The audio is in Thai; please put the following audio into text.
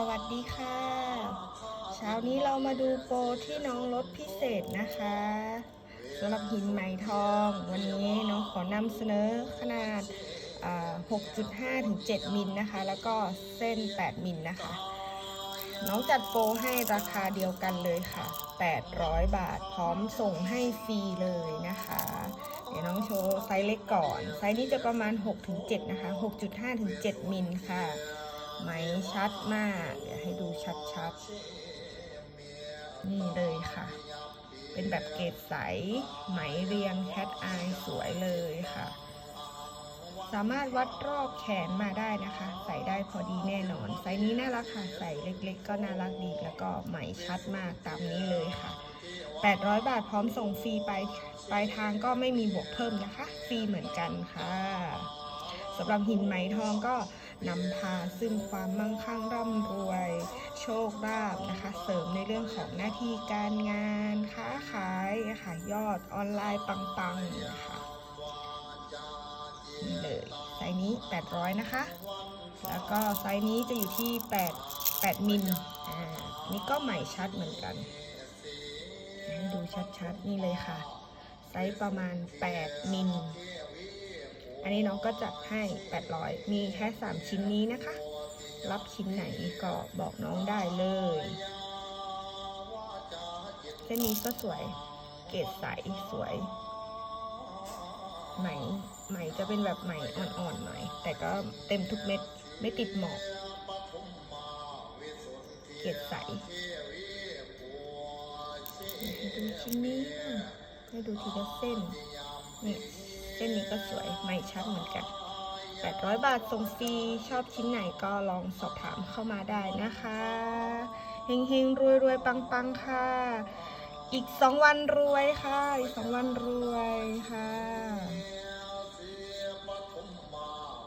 สวัสดีค่ะ เช้านี้เรามาดูโปรที่น้องลดพิเศษนะคะสำหรับหินไหมทอง วันนี้น้องขอนำเสนอขนาด 6.5 ถึง 7 มิลนะคะ แล้วก็เส้น 8 มิลนะคะ น้องจัดโปรให้ราคาเดียวกันเลยค่ะ 800 บาทพร้อมส่งให้ฟรีเลยนะคะ เดี๋ยวน้องโชว์ไซส์เล็กก่อน ไซส์นี้จะประมาณ 6-7 นะคะ 6.5 ถึง 7 มิลค่ะ ไหมชัดมาก เดี๋ยวให้ดูชัดๆ นี่เลยค่ะ เป็นแบบเกรดใส ไหมเรียงแคทอายสวยเลยค่ะ สามารถวัดรอบแขนมาได้นะคะ ใส่ได้พอดีแน่นอน ไซส์นี้น่ารักค่ะ ใส่เล็กๆ ก็น่ารักดี แล้วก็ไหมชัดมากตามนี้เลยค่ะ 800 บาทพร้อมส่งฟรีไปปลายทางก็ไม่มีบวกเพิ่มนะคะ ฟรีเหมือนกันค่ะสำหรับหินไหมทองก็ นำพาซึ่งความมั่งคั่งร่ำรวย โชคลาภนะคะ เสริมในเรื่องของหน้าที่การงานค้าขายนะคะยอดออนไลน์ปังๆนะคะนี่เลยไซนี้ 800 นะคะ แล้วก็ไซนี้จะอยู่ที่ 8 8 มิลอ่านี่ก็ใหม่ชัดเหมือนกันให้ดูชัดๆ นี่เลยค่ะ ไซส์ประมาณ 8 มิล อันนี้น้องก็จัดให้ 800 มีแค่ 3 ชิ้นนี้นะคะ รับชิ้นไหนก็บอกน้องได้เลยเส้นนี้ก็สวย เกรดใสสวย ไหม ไหมจะเป็นแบบไหมอ่อนๆหน่อย แต่ก็เต็มทุกเม็ด ไม่ติดหมอก เกรดใสดูชิ้นนี้ให้ดูทีละเส้นเนี่ย เส้นนี้ก็สวยไม่ชัดเหมือนกัน 800 บาทส่งฟรี ชอบชิ้นไหนก็ลองสอบถามเข้ามาได้นะคะเฮงเฮงรวยรวยปังปังค่ะ อีก 2 วันรวยค่ะ อีก 2 วันรวยค่ะ